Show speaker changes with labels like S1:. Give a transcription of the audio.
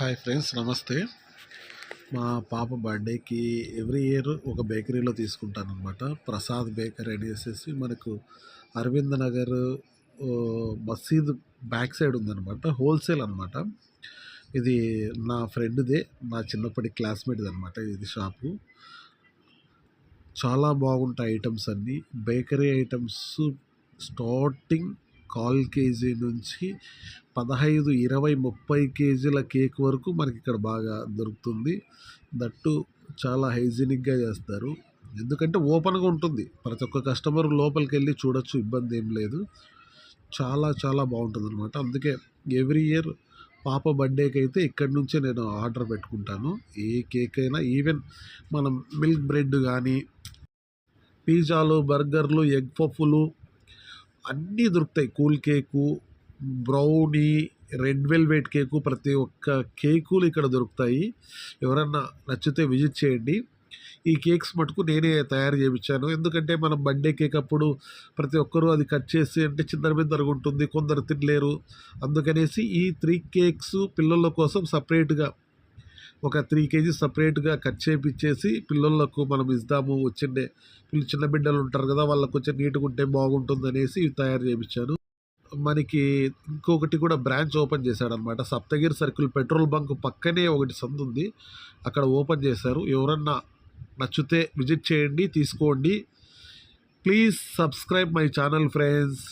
S1: Hi friends నమస్తే. మా పాప బర్త్డేకి ఎవ్రీ ఇయర్ ఒక బేకరీలో తీసుకుంటాను అనమాట ప్రసాద్ బేకరీ అనేసి మనకు అరవింద్ నగర్ మసీద్ బ్యాక్ సైడ్ ఉందన్నమాట. హోల్సేల్ అనమాట ఇది నా ఫ్రెండ్దే నా చిన్నప్పటి క్లాస్మేట్ది అనమాట ఇది షాపు. చాలా బాగుంటాయి ఐటమ్స్ అన్నీ. బేకరీ ఐటమ్స్ స్టార్టింగ్ కాల్ కేజీ నుంచి పదహైదు ఇరవై ముప్పై కేజీల కేక్ వరకు మనకి ఇక్కడ బాగా దొరుకుతుంది. దట్టు చాలా హైజీనిక్గా చేస్తారు. ఎందుకంటే ఓపెన్గా ఉంటుంది. ప్రతి ఒక్క కస్టమర్ లోపలికి వెళ్ళి చూడొచ్చు ఇబ్బంది ఏం లేదు. చాలా చాలా బాగుంటుంది అనమాట అందుకే ఎవ్రీ ఇయర్ పాప బర్త్డేకి అయితే ఇక్కడి నుంచే నేను ఆర్డర్ పెట్టుకుంటాను. ఏ కేక్ అయినా ఈవెన్ మనం మిల్క్ బ్రెడ్ కానీ పిజ్జాలు బర్గర్లు ఎగ్ పఫ్ఫులు అన్నీ దొరుకుతాయి. Cool cake brownie red velvet cake ప్రతి ఒక్క కేకులు ఇక్కడ దొరుకుతాయి. ఎవరన్నా నచ్చితే విజిట్ చేయండి. ఈ కేక్స్ మటుకు నేనే తయారు చేయించాను. ఎందుకంటే మనం బర్త్డే కేక్ అప్పుడు ప్రతి ఒక్కరూ అది కట్ చేసి అంటే చిందర బిందరగా ఉంటుంది కొందరు తినలేరు. అందుకనేసి ఈ త్రీ కేక్స్ పిల్లల కోసం సపరేట్గా ఒక త్రీ కేజీస్ సపరేట్గా కట్ చేపించేసి పిల్లలకు మనం ఇద్దాము వచ్చిండే పిల్లలు చిన్న బిడ్డలు ఉంటారు కదా వాళ్ళకు కొంచెం నీట్గా ఉంటే బాగుంటుంది అనేసి తయారు చేయించాను మనకి ఇంకొకటి కూడా బ్రాంచ్ ఓపెన్ చేశాడనమాట. సప్తగిరి సర్కిల్ పెట్రోల్ బంక్ పక్కనే ఒకటి సందు ఉంది. అక్కడ ఓపెన్ చేశారు. ఎవరన్నా నచ్చితే విజిట్ చేయండి తీసుకోండి. Please subscribe my channel friends.